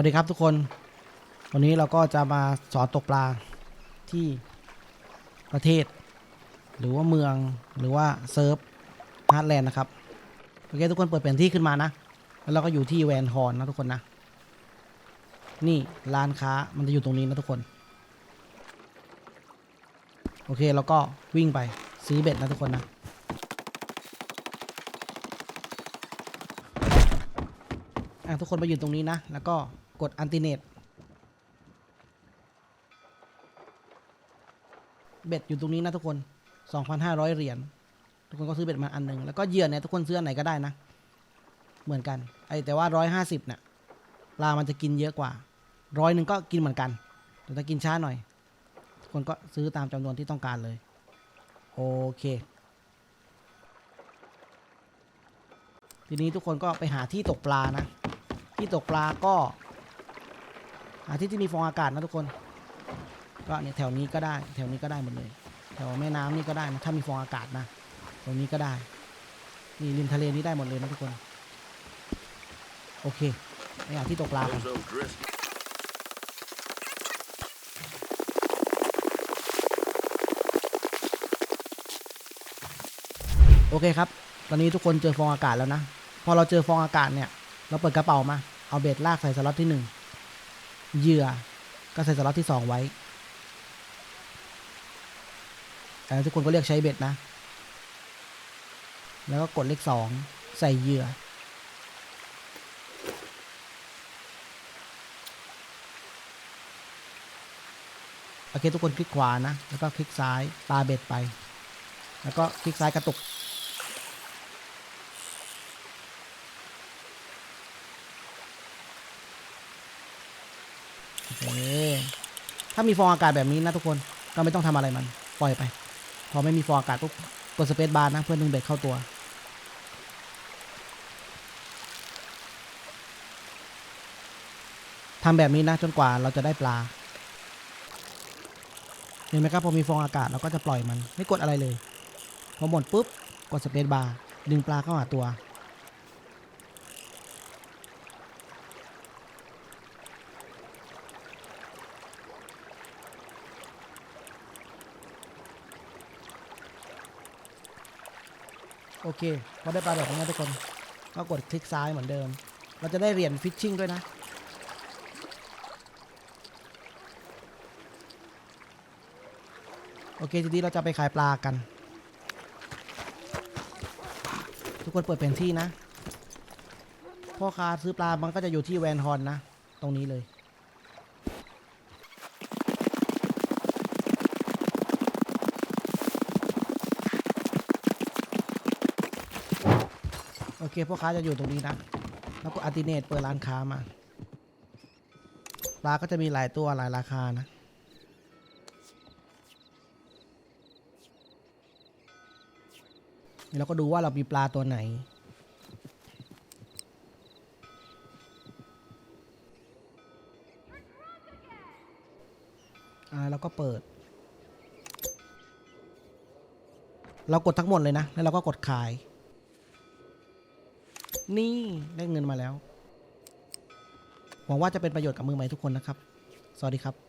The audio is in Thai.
วัสดีครับทุกคน วันนี้เราก็จะมาสอนตกปลาที่ประเทศ หรือว่าเมืองหรือว่าเซิร์ฟฮาร์ดแลนด์นะครับโอเคทุกคนเปิดแผนที่ขึ้นมานะ แล้วเราก็อยู่ที่แวนฮอนนะทุกคนนะ นี่ร้านค้ามันจะอยู่ตรงนี้นะทุกคน โอเคเราก็วิ่งไปซื้อเบ็ดนะทุกคนนะอะทุกคนมายืนตรงนี้นะ แล้วก็ กดอันติเนตเบ็ดอยู่ตรงนี้นะทุกคน 2,500 เหรียญ ทุกคนก็ซื้อเบ็ดมาอันหนึ่งแล้วก็เหยื่อเนี่ยทุกคนซื้ออันไหนก็ได้นะ เหมือนกัน ไอแต่ว่า 150เนี่ยปลามันจะกินเยอะกว่า ร้อยหนึ่งก็กินเหมือนกัน แต่ถ้ากินช้าหน่อย ทุกคนก็ซื้อตามจำนวนที่ต้องการเลย โอเค ทีนี้ทุกคนก็ไปหาที่ตกปลานะ ที่ตกปลาก็ หาที่ที่มีฟองอากาศนะทุกคน ก็เนี่ยแถวนี้ก็ได้ แถวนี้ก็ได้หมดเลย แถวแม่น้ำนี่ก็ได้นะถ้ามีฟองอากาศนะ ตรงนี้ก็ได้ นี่ริมทะเลนี้ได้หมดเลยนะทุกคน โอเคไปหาที่ตกปลากันโอเคครับ ตอนนี้ทุกคนเจอฟองอากาศแล้วนะ พอเราเจอฟองอากาศเนี่ย เราเปิดกระเป๋ามา เอาเบ็ดลากใส่สล็อตที่หนึ่ง เหยื่อก็ใส่สล็อตที่สองไว้แล้วทุกคนก็เรียกใช้เบ็ดนะ แล้วก็กดเลขสองใส่เหยื่อ โอเคทุกคนคลิกขวานะ แล้วก็คลิกซ้ายปาเบ็ดไป แล้วก็คลิกซ้ายกระตุก โอเคถ้ามีฟองอากาศแบบนี้นะทุกคนก็ไม่ต้องทำอะไรมัน ปล่อยไป พอไม่มีฟองอากาศปุ๊บกดสเปซบาร์นะเพื่อดึงเบ็ดเข้าตัวทำแบบนี้นะจนกว่าเราจะได้ปลาเห็นไหมครับพอมีฟองอากาศเราก็จะปล่อยมัน ไม่กดอะไรเลย พอหมดปุ๊บ กดสเปซบาร์ดึงปลาเข้าหาตัว โอเคพอได้ปลาแบบนี้นะทุกคนก็กดคลิกซ้ายเหมือนเดิม เราจะได้เหรียญฟิชชิ่งด้วยนะโอเคทีนี้เราจะไปขายปลากัน ทุกคนเปิดแผนที่นะพ่อค้าซื้อปลามันก็จะอยู่ที่แวนฮอนนะ ตรงนี้เลย โอเคพ่อค้าจะอยู่ตรงนี้นะ แล้วก็อัติเนตเปิดร้านค้ามาปลาก็จะมีหลายตัวหลายราคานะ เราก็ดูว่าเรามีปลาตัวไหน อ่าเราก็เปิด เรากดทั้งหมดเลยนะ แล้วเราก็กดขาย นี่ได้เงินมาแล้ว หวังว่าจะเป็นประโยชน์กับมือใหม่ทุกคนนะครับ สวัสดีครับ